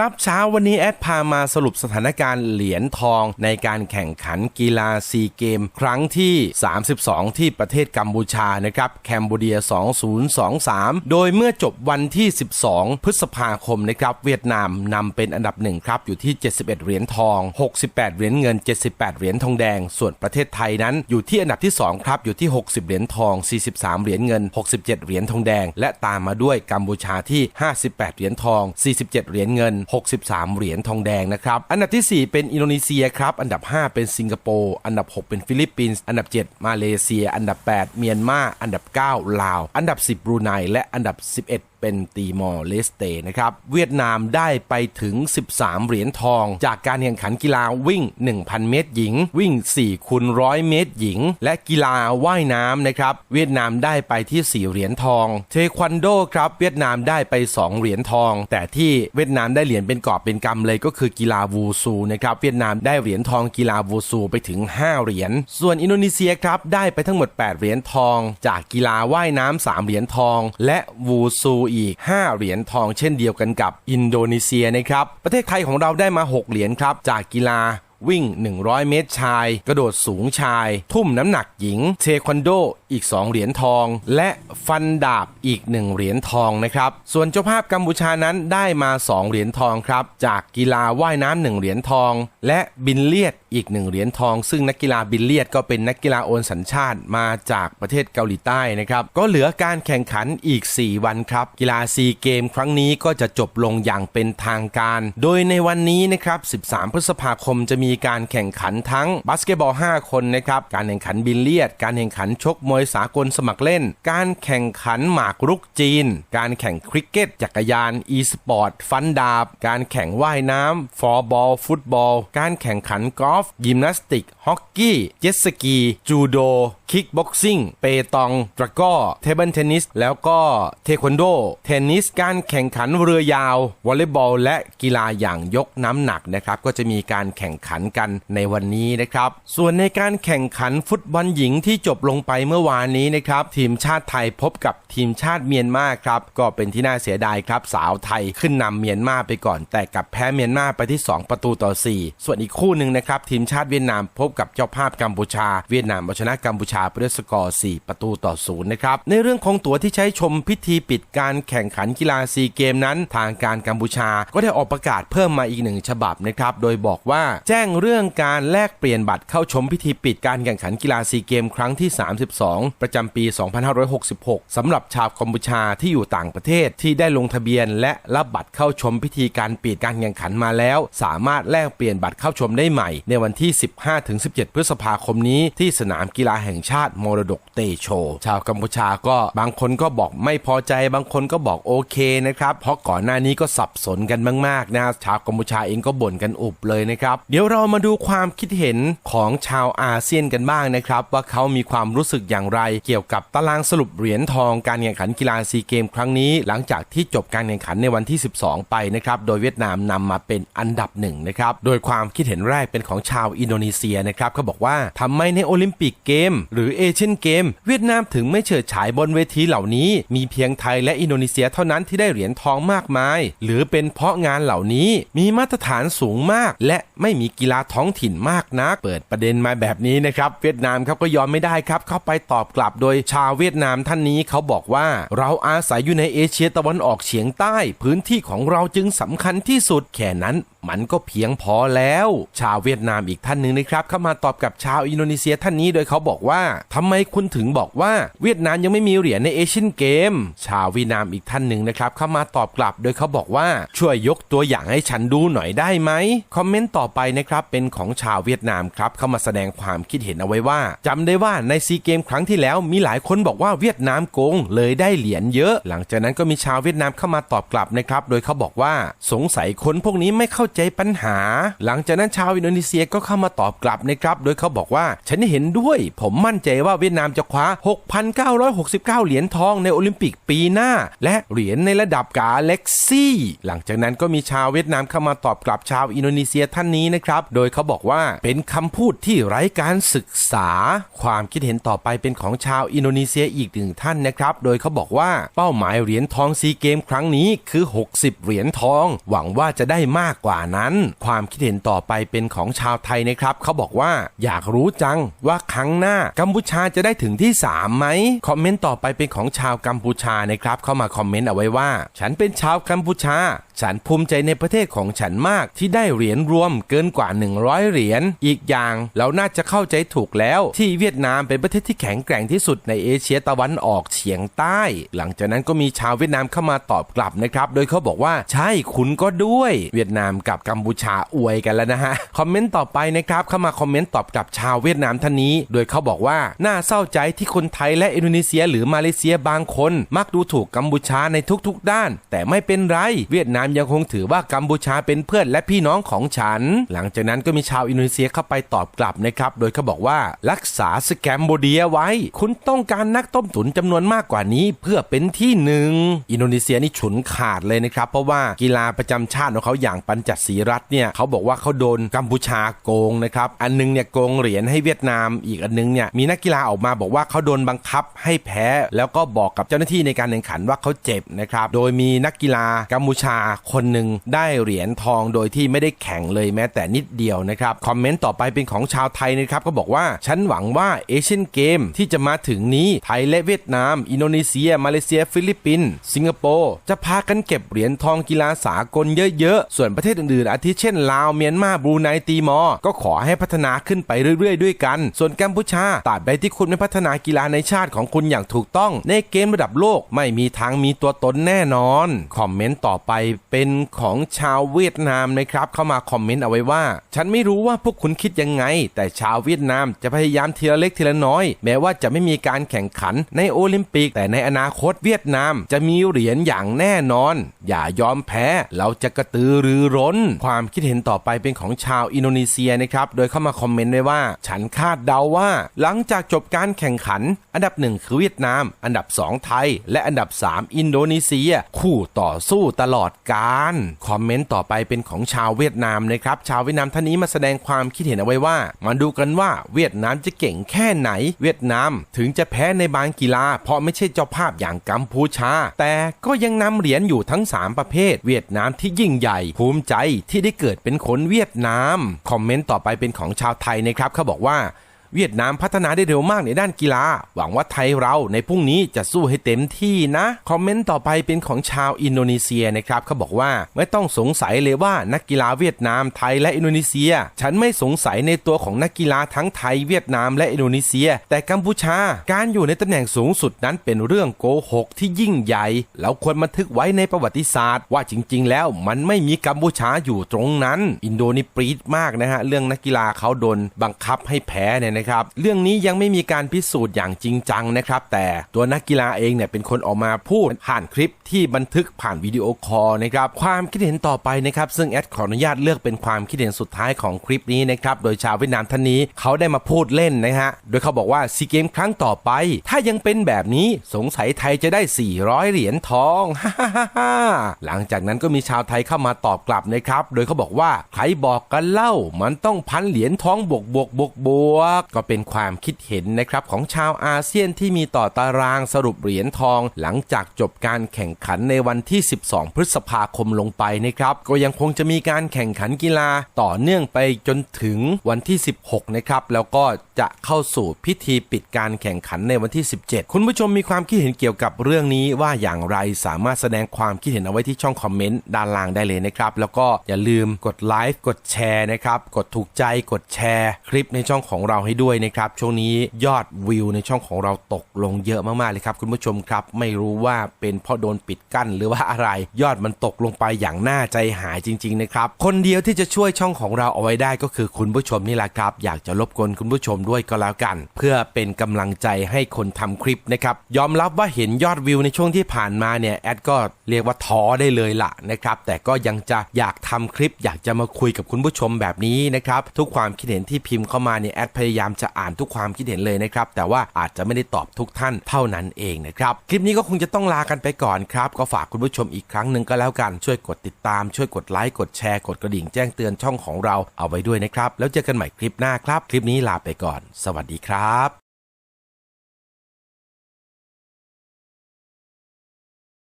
ครับเช้าวันนี้แอดพามาสรุปสถานการณ์เหรียญทองในการแข่งขันกีฬาซีเกม ครั้งที่ 32 ที่ประเทศกัมพูชานะครับแคนเบเดีย 2023 โดยเมื่อจบวันที่ 12 พฤษภาคมนะครับเวียดนามนำเป็นอันดับหนึ่งครับอยู่ที่ 71 เหรียญทอง 68 เหรียญเงิน 78 เหรียญทองแดง ส่วนประเทศไทยนั้นอยู่ที่อันดับที่ 2 ครับอยู่ที่ 60 เหรียญทอง 43 เหรียญเงิน 67 เหรียญทองแดง และตามมาด้วยกัมพูชาที่ 58 เหรียญทอง 47 เหรียญเงิน63 เหรียญทองแดงนะครับ อันดับทีสี่ 4 เป็นอินโดนีเซียครับ อันดับ 5 เป็นสิงคโปร์ อันดับ 6 เป็นฟิลิปปินส์ อันดับ 7 มาเลเซีย อันดับ 8 เมียนมา อันดับ 9 ลาว อันดับ 10 บรูไน และอันดับ 11 เป็นตีมอร์เลสเตนะครับ เวียดนามได้ไปถึง 13 เหรียญทอง จากการแข่งขันกีฬาวิ่ง 1,000 เมตรหญิง วิ่ง4คูณร้อยเมตรหญิง และกีฬาว่ายน้ำนะครับ เวียดนามได้ไปที่ 4 เหรียญทอง เทควันโดครับ เวียดนามได้ไป 2 เหรียญทอง แต่ที่เวียดนามได้เหรียญเป็นกอบเป็นกำเลยก็คือกีฬาวูซูนะครับ เวียดนามได้เหรียญทองกีฬาวูซูไปถึง 5 เหรียญ ส่วนอินโดนีเซียครับได้ไปทั้งหมด 8 เหรียญทอง จากกีฬาว่ายน้ำ3เหรียญทอง และวูซูอีอีก 5 เหรียญทองเช่นเดียวกันกับอินโดนีเซียนะครับ ประเทศไทยของเราได้มา 6 เหรียญครับ จากกีฬา วิ่ง 100 เมตรชาย กระโดดสูงชาย ทุ่มน้ำหนักหญิง เทควันโดอีก 2 เหรียญทอง และฟันดาบอีก 1 เหรียญทองนะครับ ส่วนเจ้าภาพกัมพูชานั้นได้มา 2 เหรียญทองครับ จากกีฬาว่ายน้ำ1เหรียญทอง และบินเลียดอีก 1 เหรียญทอง ซึ่งนักกีฬาบินเลียดก็เป็นนักกีฬาโอนสัญชาติมาจากประเทศเกาหลีใต้นะครับ ก็เหลือการแข่งขันอีก 4 วันครับ กีฬาซีเกมครั้งนี้ก็จะจบลงอย่างเป็นทางการ โดยในวันนี้นะครับ 13 พฤษภาคมจะมีการแข่งขันทั้งบาสเกตบอล 5 คนนะครับ การแข่งขันบิลเลียด การแข่งขันชกมวยสากลสมัครเล่น การแข่งขันหมากรุกจีน การแข่งคริกเก็ต จักรยาน อีสปอร์ต ฟันดาบ การแข่งว่ายน้ำฟอร์บอล ฟุตบอล การแข่งขันกอล์ฟ ยิมนาสติก ฮอกกี้ เจ็ตสกี จูโด คิกบ็อกซิ่ง เปตอง ตะก้อ เทเบิลเทนนิส แล้วก็เทควันโด เทนนิส การแข่งขันเรือยาว วอลเลย์บอล และกีฬาอย่างยกน้ำหนักนะครับ ก็จะมีการแข่งขันกันในวันนี้นะครับ ส่วนในการแข่งขันฟุตบอลหญิงที่จบลงไปเมื่อวานนี้นะครับ ทีมชาติไทยพบกับทีมชาติเมียนมาครับ ก็เป็นที่น่าเสียดายครับ สาวไทยขึ้นนำเมียนมาไปก่อน แต่กับแพ้เมียนมาไปที่ 2 ประตูต่อ 4 ส่วนอีกคู่หนึ่งนะครับ ทีมชาติเวียดนามพบกับเจ้าภาพกัมพูชา เวียดนามเอาชนะกัมพูชาไปด้วยสกอร์ 4 ประตูต่อ0นะครับในเรื่องของตั๋วที่ใช้ชมพิธีปิดการแข่งขันกีฬาซีเกมนั้น ทางการกัมพูชาก็ได้ออกประกาศเพิ่มมาอีกหนึ่งฉบับนะครับโดยบอกว่าแจ้งเรื่องการแลกเปลี่ยนบัตรเข้าชมพิธีปิดการแข่งขันกีฬาซีเกมครั้งที่ 32 ประจำปี 2566 สำหรับชาวกัมพูชาที่อยู่ต่างประเทศที่ได้ลงทะเบียน และรับบัตรเข้าชมพิธีการปิดการแข่งขันมาแล้ว สามารถแลกเปลี่ยนบัตรเข้าชมได้ใหม่ ในวันที่ 15-17 พฤษภาคมนี้ที่สนามกีฬาแห่งชาติมรดกเตโช ชาวกัมพูชาก็บางคนก็บอกไม่พอใจบางคนก็บอกโอเคนะครับเพราะก่อนหน้านี้ก็สับสนกันมากๆนะชาวกัมพูชาเองก็บ่นกันอุบเลยนะครับเดี๋ยวเรามาดูความคิดเห็นของชาวอาเซียนกันบ้างนะครับ ว่าเขามีความรู้สึกอย่างไร เกี่ยวกับตารางสรุปเหรียญทองการแข่งขันกีฬาซีเกมครั้งนี้ หลังจากที่จบการแข่งขันในวันที่ 12 ไปนะครับโดยเวียดนามนำมาเป็นอันดับหนึ่งนะครับโดยความคิดเห็นแรกเป็นของชาวอินโดนีเซียนะครับเขาบอกว่าทำไมในโอลิมปิกเกม หรือเอเชียนเกม เวียดนามถึงไม่เฉิดฉายบนเวทีเหล่านี้ มีเพียงไทยและอินโดนีเซียเท่านั้นที่ได้เหรียญทองมากมาย หรือเป็นเพราะงานเหล่านี้มีมาตรฐานสูงมาก และไม่มีกีฬาท้องถิ่นมากนัก เปิดประเด็นมาแบบนี้นะครับ เวียดนามครับก็ยอมไม่ได้ครับ เข้าไปตอบกลับโดยชาวเวียดนามท่านนี้เขาบอกว่า เราอาศัยอยู่ในเอเชียตะวันออกเฉียงใต้ พื้นที่ของเราจึงสำคัญที่สุดแค่นั้น มันก็เพียงพอแล้ว ชาวเวียดนามอีกท่านหนึ่งนะครับเข้ามาตอบกับชาวอินโดนีเซียท่านนี้โดยเขาบอกว่าทำไมคุณถึงบอกว่าเวียดนามยังไม่มีเหรียญในเอเชียนเกม ชาวเวียดนามอีกท่านหนึ่งนะครับเข้ามาตอบกลับโดยเขาบอกว่าช่วยยกตัวอย่างให้ฉันดูหน่อยได้ไหมคอมเมนต์ต่อไปนะครับเป็นของชาวเวียดนามครับเข้ามาแสดงความคิดเห็นเอาไว้ว่าจำได้ว่าในซีเกมครั้งที่แล้วมีหลายคนบอกว่าเวียดนามโกงเลยได้เหรียญเยอะ หลังจากนั้นก็มีชาวเวียดนามเข้ามาตอบกลับนะครับโดยเขาบอกว่าสงสัยคนพวกนี้ไม่เข้าใจปัญหา หลังจากนั้นชาวอินโดนีเซียก็เข้ามาตอบกลับนะครับโดยเขาบอกว่าฉันเห็นด้วย ผมมั่นใจว่าเวียดนามจะคว้า 6,969 เหรียญทองในโอลิมปิกปีหน้า และเหรียญในระดับกาเล็กซี่ หลังจากนั้นก็มีชาวเวียดนามเข้ามาตอบกลับชาวอินโดนีเซียท่านนี้นะครับโดยเขาบอกว่าเป็นคำพูดที่ไร้การศึกษา ความคิดเห็นต่อไปเป็นของชาวอินโดนีเซียอีกหนึ่งท่านนะครับ โดยเขาบอกว่าเป้าหมายเหรียญทองซีเกมครั้งนี้คือ 60 เหรียญทอง หวังว่าจะได้มากกว่านั้น ความคิดเห็นต่อไปเป็นของชาวไทยนะครับ เขาบอกว่าอยากรู้จังว่าครั้งหน้ากัมพูชาจะได้ถึงที่3ไหมคอมเมนต์ต่อไปเป็นของชาวกัมพูชานะครับเข้ามาคอมเมนต์เอาไว้ว่า ฉันเป็นชาวกัมพูชา ฉันภูมิใจในประเทศของฉันมากที่ได้เหรียญรวมเกินกว่า 100 เหรียญ อีกอย่างเราน่าจะเข้าใจถูกแล้ว ที่เวียดนามเป็นประเทศที่แข็งแกร่งที่สุดในเอเชียตะวันออกเฉียงใต้ หลังจากนั้นก็มีชาวเวียดนามเข้ามาตอบกลับนะครับ โดยเขาบอกว่าใช่คุณก็ด้วย เวียดนามกับกัมพูชาอวยกันแล้วนะฮะ คอมเมนต์ต่อไปนะครับ เข้ามาคอมเมนต์ตอบกลับชาวเวียดนามท่านนี้ โดยเขาบอกว่าน่าเศร้าใจที่คนไทยและอินโดนีเซีย หรือมาเลเซียบางคน มักดูถูกกัมพูชาในทุกๆ ด้าน แต่ไม่เป็นไรเวียดนามยังคงถือว่ากัมพูชาเป็นเพื่อนและพี่น้องของฉัน หลังจากนั้นก็มีชาวอินโดนีเซียเข้าไปตอบกลับนะครับ โดยเขาบอกว่ารักษาสแกมโบเดียไว้ คุณต้องการนักต้มตุ๋นจำนวนมากกว่านี้เพื่อเป็นที่หนึ่ง อินโดนีเซียนี่ฉุนขาดเลยนะครับ เพราะว่ากีฬาประจำชาติของเขาอย่างปัญจศรีรัตน์เนี่ยเขาบอกว่าเขาโดนกัมพูชาโกงนะครับ อันนึงเนี่ยโกงเหรียญให้เวียดนาม อีกอันนึงเนี่ยมีนักกีฬาออกมาบอกว่าเขาโดนบังคับให้แพ้ แล้วก็บอกกับเจ้าหน้าที่ในการแข่งขันว่าเขาเจ็บนะครับ โดยมีนักกีฬากัมพูชาคนหนึ่งได้เหรียญทองโดยที่ไม่ได้แข่งเลยแม้แต่นิดเดียวนะครับ คอมเมนต์ต่อไปเป็นของชาวไทยนะครับ ก็บอกว่า ฉันหวังว่าเอเชียนเกมที่จะมาถึงนี้ไทยและเวียดนาม อินโดนีเซีย มาเลเซีย ฟิลิปปินส์สิงคโปร์จะพากันเก็บเหรียญทองกีฬาสากลเยอะๆ ส่วนประเทศอื่นๆอาทิเช่นลาวเมียนมาบรูไนตีมอร์ก็ขอให้พัฒนาขึ้นไปเรื่อยๆ ด้วยกัน ส่วนกัมพูชาตราบใดที่คุณไม่พัฒนากีฬาในชาติของคุณอย่างถูกต้อง ในเกมระดับโลกไม่มีทางมีตัวตนแน่นอน คอมเมนต์ต่อไปเป็นของชาวเวียดนามนะครับ เข้ามาคอมเมนต์เอาไว้ว่า ฉันไม่รู้ว่าพวกคุณคิดยังไง แต่ชาวเวียดนามจะพยายามทีละเล็กทีละน้อย แม้ว่าจะไม่มีการแข่งขันในโอลิมปิก แต่ในอนาคตเวียดนามจะมีเหรียญอย่างแน่นอน อย่ายอมแพ้ เราจะกระตือรือร้น ความคิดเห็นต่อไปเป็นของชาวอินโดนีเซียนะครับ โดยเข้ามาคอมเมนต์ไว้ว่า ฉันคาดเดาว่า หลังจากจบการแข่งขัน อันดับหนึ่งคือเวียดนาม อันดับ 2 ไทย และอันดับ 3 อินโดนีเซีย คู่ต่อสู้ตลอดการคอมเมนต์ต่อไปเป็นของชาวเวียดนามนะครับชาวเวียดนามท่านนี้มาแสดงความคิดเห็นเอาไว้ว่า มาดูกันว่าเวียดนามจะเก่งแค่ไหน เวียดนามถึงจะแพ้ในบางกีฬา เพราะไม่ใช่เจ้าภาพอย่างกัมพูชา แต่ก็ยังนำเหรียญอยู่ทั้ง 3 ประเภท เวียดนามที่ยิ่งใหญ่ ภูมิใจที่ได้เกิดเป็นคนเวียดนาม คอมเมนต์ต่อไปเป็นของชาวไทยนะครับเขาบอกว่า เวียดนามพัฒนาได้เร็วมากในด้านกีฬา หวังว่าไทยเราในพรุ่งนี้จะสู้ให้เต็มที่นะ คอมเมนต์ต่อไปเป็นของชาวอินโดนีเซียนะครับเขาบอกว่าไม่ต้องสงสัยเลยว่านักกีฬาเวียดนามไทยและอินโดนีเซีย ฉันไม่สงสัยในตัวของนักกีฬาทั้งไทยเวียดนามและอินโดนีเซีย แต่กัมพูชาการอยู่ในตำแหน่งสูงสุดนั้นเป็นเรื่องโกหกที่ยิ่งใหญ่เราควรบันทึกไว้ในประวัติศาสตร์ ว่าจริง ๆ แล้วมันไม่มีกัมพูชาอยู่ตรงนั้น อินโดนีปรีดมากนะฮะเรื่องนักกีฬาเขาโดนบังคับให้แพ้เนี่ยนะครับ เรื่องนี้ยังไม่มีการพิสูจน์อย่างจริงจังนะครับ แต่ตัวนักกีฬาเองเนี่ยเป็นคนออกมาพูดผ่านคลิปที่บันทึกผ่านวิดีโอคอลนะครับ ความคิดเห็นต่อไปนะครับ ซึ่งแอดขออนุญาตเลือกเป็นความคิดเห็นสุดท้ายของคลิปนี้นะครับ โดยชาวเวียดนามท่านนี้เขาได้มาพูดเล่นนะฮะ โดยเขาบอกว่าซีเกมครั้งต่อไป ถ้ายังเป็นแบบนี้สงสัยไทยจะได้ 400 เหรียญทองฮ่าฮ่าฮ่าหลังจากนั้นก็มีชาวไทยเข้ามาตอบกลับนะครับ โดยเขาบอกว่าใครบอกกันเล่ามันต้องพันเหรียญทองบวกบวกบวกบวกก็เป็นความคิดเห็นนะครับของชาวอาเซียนที่มีต่อตารางสรุปเหรียญทอง หลังจากจบการแข่งขันในวันที่ 12 พฤษภาคมลงไปนะครับ ก็ยังคงจะมีการแข่งขันกีฬาต่อเนื่องไปจนถึงวันที่ 16 นะครับ แล้วก็จะเข้าสู่พิธีปิดการแข่งขันในวันที่ 17 คุณผู้ชมมีความคิดเห็นเกี่ยวกับเรื่องนี้ว่าอย่างไรสามารถแสดงความคิดเห็นเอาไว้ที่ช่องคอมเมนต์ด้านล่างได้เลยนะครับ แล้วก็อย่าลืมกดไลค์กดแชร์นะครับ กดถูกใจกดแชร์ คลิปในช่องของเราให้ด้วยนะครับ ช่วงนี้ยอดวิวในช่องของเราตกลงเยอะมากๆเลยครับ คุณผู้ชมครับ ไม่รู้ว่าเป็นเพราะโดนปิดกั้นหรือว่าอะไร ยอดมันตกลงไปอย่างน่าใจหายจริง ๆ นะครับ คนเดียวที่จะช่วยช่องของเราเอาไว้ได้ก็คือคุณผู้ชมนี่แหละครับ อยากจะรบกวนคุณผู้ชมด้วยก็แล้วกัน เพื่อเป็นกำลังใจให้คนทำคลิปนะครับยอมรับว่าเห็นยอดวิวในช่วงที่ผ่านมาเนี่ยแอดก็เรียกว่าท้อได้เลยละนะครับแต่ก็ยังจะอยากทำคลิป อยากจะมาคุยกับคุณผู้ชมแบบนี้นะครับทุกความคิดเห็นที่พิมพ์เข้ามาเนี่ยแอดพยายามามจะอ่านทุกความคิดเห็นเลยนะครับ แต่ว่าอาจจะไม่ได้ตอบทุกท่านเท่านั้นเองนะครับ คลิปนี้ก็คงจะต้องลากันไปก่อนครับ ก็ฝากคุณผู้ชมอีกครั้งหนึ่งก็แล้วกัน ช่วยกดติดตาม ช่วยกดไลค์ กดแชร์ กดกระดิ่งแจ้งเตือนช่องของเราเอาไว้ด้วยนะครับ แล้วเจอกันใหม่คลิปหน้าครับ คลิปนี้ลาไปก่อน สวัสดีครับ